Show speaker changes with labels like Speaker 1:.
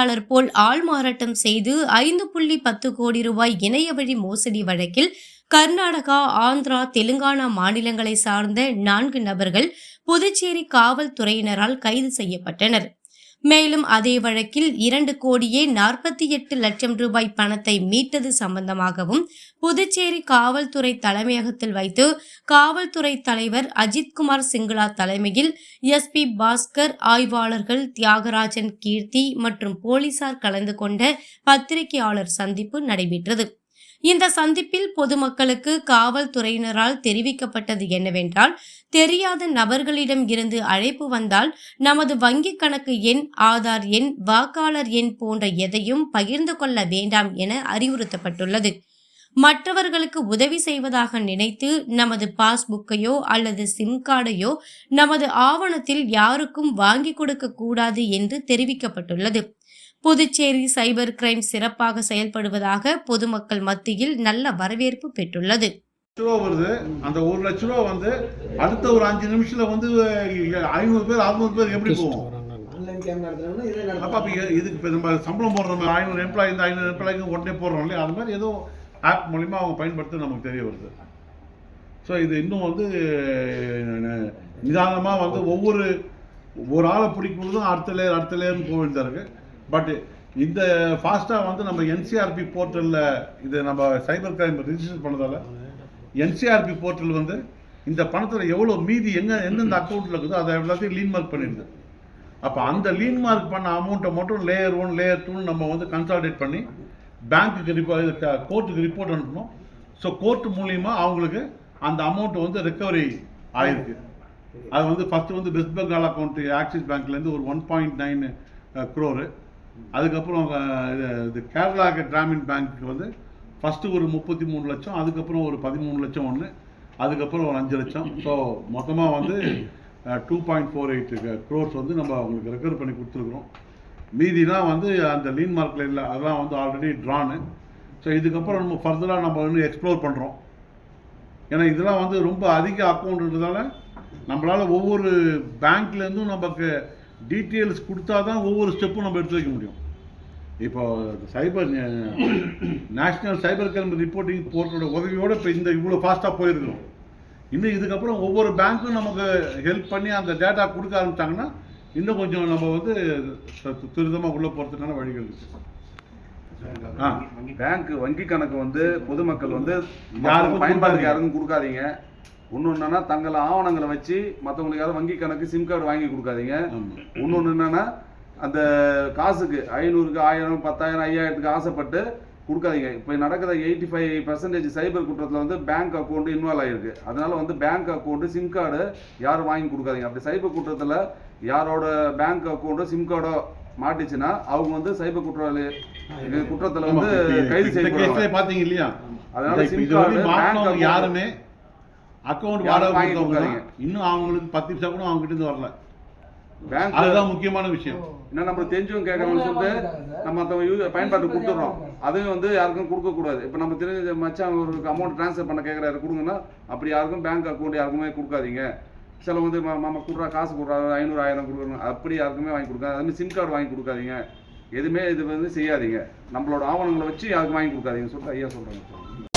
Speaker 1: வாடிக்கையாளர் போல் ஆள் மாறாட்டம் செய்து ஐந்து புள்ளி பத்து கோடி ரூபாய் இணைய வழி மோசடி வழக்கில் கர்நாடகா ஆந்திரா தெலுங்கானா மாநிலங்களை சார்ந்த நான்கு நபர்கள் புதுச்சேரி காவல்துறையினரால் கைது செய்யப்பட்டனர். மேலும் அதே வழக்கில் இரண்டு கோடியே நாற்பத்தி எட்டு லட்சம் ரூபாய் பணத்தை மீட்டது சம்பந்தமாகவும் புதுச்சேரி காவல்துறை தலைமையகத்தில் வைத்து காவல்துறை தலைவர் அஜித்குமார் சிங்களா தலைமையில் எஸ்பி பாஸ்கர் ஆய்வாளர்கள் தியாகராஜன் கீர்த்தி மற்றும் போலீசார் கலந்து கொண்ட பத்திரிகையாளர் சந்திப்பு நடைபெற்றது. இந்த சந்திப்பில் பொதுமக்களுக்கு காவல்துறையினரால் தெரிவிக்கப்பட்டது என்னவென்றால் தெரியாத நபர்களிடம் இருந்து அழைப்பு வந்தால் நமது வங்கிக் கணக்கு எண் ஆதார் எண் வாக்காளர் எண் போன்ற எதையும் பகிர்ந்து கொள்ள வேண்டாம் என அறிவுறுத்தப்பட்டுள்ளது. மற்றவர்களுக்கு உதவி செய்வதாக நினைத்து நமது பாஸ்புக்கையோ அல்லது சிம் கார்டையோ நமது ஆவணத்தில் யாருக்கும் வாங்கி கொடுக்க கூடாது என்று தெரிவிக்கப்பட்டுள்ளது. புதுச்சேரி சைபர் கிரைம் சிறப்பாக செயல்படுவதாக பொதுமக்கள் மத்தியில் நல்ல வரவேற்பு பெற்றுள்ளது.
Speaker 2: ரூபா வருது. அந்த ஒரு லட்ச ரூபா வந்து அடுத்த ஒரு அஞ்சு நிமிஷத்துல வந்து ஐநூறு பேர் அறுநூறு பேர் எப்படி போவோம்
Speaker 3: ஆன்லைன் கேம் நடத்துறோம்னா இதே
Speaker 2: அப்ப இதுக்கு இப்போ நம்ம சம்பளம் போடுறோம் ஐநூறு எம்ப்ளாயி இந்த ஐநூறு எம்ப்ளாய்க்கு உடனே போடுறோம் இல்லையா? அது மாதிரி ஏதோ ஆப் மூலிமா அவங்க பயன்படுத்த நமக்கு தெரிய வருது. ஸோ இது இன்னும் வந்து நிதானமாக வந்து ஒவ்வொரு ஒரு ஆளை பிடிக்கும்போதும் அடுத்த லேயர் அடுத்த லேயர்னு போக வேண்டியதாக இருக்கு. பட் இந்த ஃபாஸ்ட்டாக வந்து நம்ம என்சிஆர்பி போர்ட்டலில் இது நம்ம சைபர் கிரைம் ரிஜிஸ்டர் பண்ணதால் என்சிஆர்பி போர்ட்டல் வந்து இந்த பணத்தில் எவ்வளோ மீதி எங்கே எந்தெந்த அக்கௌண்ட்டில் இருக்குதோ அதை எல்லாத்தையும் லீன் மார்க் பண்ணிடுது. அப்போ அந்த லீன் மார்க் பண்ண அமௌண்ட்டை மட்டும் லேயர் ஒன் லேயர் டூன்னு நம்ம வந்து கன்சால்டேட் பண்ணி பேங்க்குக்கு ரிப்போ கோர்ட்டுக்கு ரிப்போர்ட் அனுப்பணும். ஸோ கோர்ட் மூலியமா அவங்களுக்கு அந்த அமௌண்ட் வந்து ரெக்கவரி ஆயிருக்கு. அது வந்து ஃபஸ்ட்டு வந்து வெஸ்ட் பெங்கால் அக்கௌண்ட்டு ஆக்சிஸ் பேங்க்லேருந்து ஒரு ஒன் பாயிண்ட் நைன் க்ரோரு அதுக்கப்புறம் இது இது கேரளா கிராமின் பேங்க்கு வந்து ஃபஸ்ட்டு ஒரு முப்பத்தி மூணு லட்சம் அதுக்கப்புறம் ஒரு பதிமூணு லட்சம் ஒன்று அதுக்கப்புறம் ஒரு அஞ்சு லட்சம். ஸோ மொத்தமாக வந்து two point four eight crores வந்து நம்ம அவங்களுக்கு ரெக்கவர் பண்ணி கொடுத்துருக்குறோம். மீதிலாம் வந்து அந்த லீன் மார்க்கில் இல்லை அதெல்லாம் வந்து ஆல்ரெடி ட்ரானு ஸோ இதுக்கப்புறம் நம்ம ஃபர்தராக நம்ம இன்னும் எக்ஸ்ப்ளோர் பண்ணுறோம் ஏன்னா இதெல்லாம் வந்து ரொம்ப அதிக அக்கௌண்ட்ன்றதால நம்மளால் ஒவ்வொரு பேங்க்லேருந்தும் நமக்கு டீட்டெயில்ஸ் கொடுத்தா தான் ஒவ்வொரு ஸ்டெப்பும் நம்ம எடுத்து வைக்க முடியும். இப்போ cyber national cyber crime reporting போர்ட்டலோட உதவியோட இப்போ இந்த இவ்வளோ ஃபாஸ்ட்டாக போயிருக்கிறோம். இன்னும் இதுக்கப்புறம் ஒவ்வொரு பேங்க்கும் நமக்கு ஹெல்ப் பண்ணி அந்த டேட்டா கொடுக்க ஆரம்பிச்சாங்கன்னா இன்னும் கொஞ்சம் நம்ம வந்து துரிதமாக உள்ளே போகிறதுக்கான வழிகள் இருக்குது ஆ
Speaker 4: பேங்க் வங்கி கணக்கு வந்து பொதுமக்கள் வந்து
Speaker 2: யாருக்கும்
Speaker 4: பயன்பாட்டுக்கு. யாருக்கும் கொடுக்காதீங்க. இன்னொன்று என்னன்னா தங்கள் ஆவணங்களை வச்சு மற்றவங்களுக்கு யாரும் வங்கி கணக்கு சிம் கார்டு வாங்கி கொடுக்காதீங்க. இன்னொன்று என்னன்னா அந்த காசுக்கு ஐநூறுக்கு ஆயிரம் பத்தாயிரம் ஐயாயிரத்துக்கு ஆசைப்பட்டு கொடுக்காதீங்க. இப்போ நடக்கிற எயிட்டி ஃபைவ் பர்சன்டேஜ் சைபர் குற்றத்தில் வந்து பேங்க் அக்கௌண்ட் இன்வால்வ் ஆகிருக்கு அதனால வந்து பேங்க் அக்கௌண்ட்டு சிம் கார்டு யாரும் வாங்கி கொடுக்காதீங்க. அப்படி சைபர் குற்றத்தில் யாரோட பேங்க் அக்கௌண்ட்டோ சிம் கார்டோ மாட்டிச்சுன்னா அவங்க வந்து சைபர் குற்றவாளி குற்றத்தில் வந்து கைது செய்யப்படுவாங்க.
Speaker 2: பாத்தீங்க இல்லையா?
Speaker 4: அதனால bank account
Speaker 2: யாருமே அக்கௌண்ட்
Speaker 4: யாரும்
Speaker 2: வாடகை
Speaker 4: வாங்கி
Speaker 2: கொடுத்தவங்க. இன்னும் அவங்களுக்கு பத்து நிமிஷம் கூட அவங்க கிட்ட இருந்து வரல.
Speaker 4: பேங்க்
Speaker 2: அதுதான் முக்கியமான விஷயம்.
Speaker 4: என்ன நம்மளுக்கு தெரிஞ்சவங்க கேட்கறோம்னு சொல்லிட்டு நம்ம மற்றவங்க யூஸ் பயன்பாட்டு கொடுத்துட்றோம். அதுவும் வந்து யாருக்கும் கொடுக்கக்கூடாது இப்போ நம்ம தெரிஞ்ச மச்சான் ஒரு அமௌண்ட் ட்ரான்ஸ்ஃபர் பண்ண கேட்குறாரு கொடுங்கன்னா அப்படி யாருக்கும் பேங்க் அக்கௌண்ட் யாருக்குமே கொடுக்காதீங்க. சில வந்து மா- மாமா கொடுறா காசு கொடுறா ஐநூறு ஆயிரம் கொடுக்குறோம் அப்படி யாருக்குமே வாங்கி கொடுக்காது அதுமாதிரி சிம் கார்டு வாங்கி கொடுக்காதீங்க. எதுவுமே இது வந்து செய்யாதீங்க. நம்மளோட ஆவணங்களை வச்சு யாருக்கும் வாங்கி கொடுக்காதீங்கன்னு சொல்லிட்டு ஐயா சொல்கிறாங்க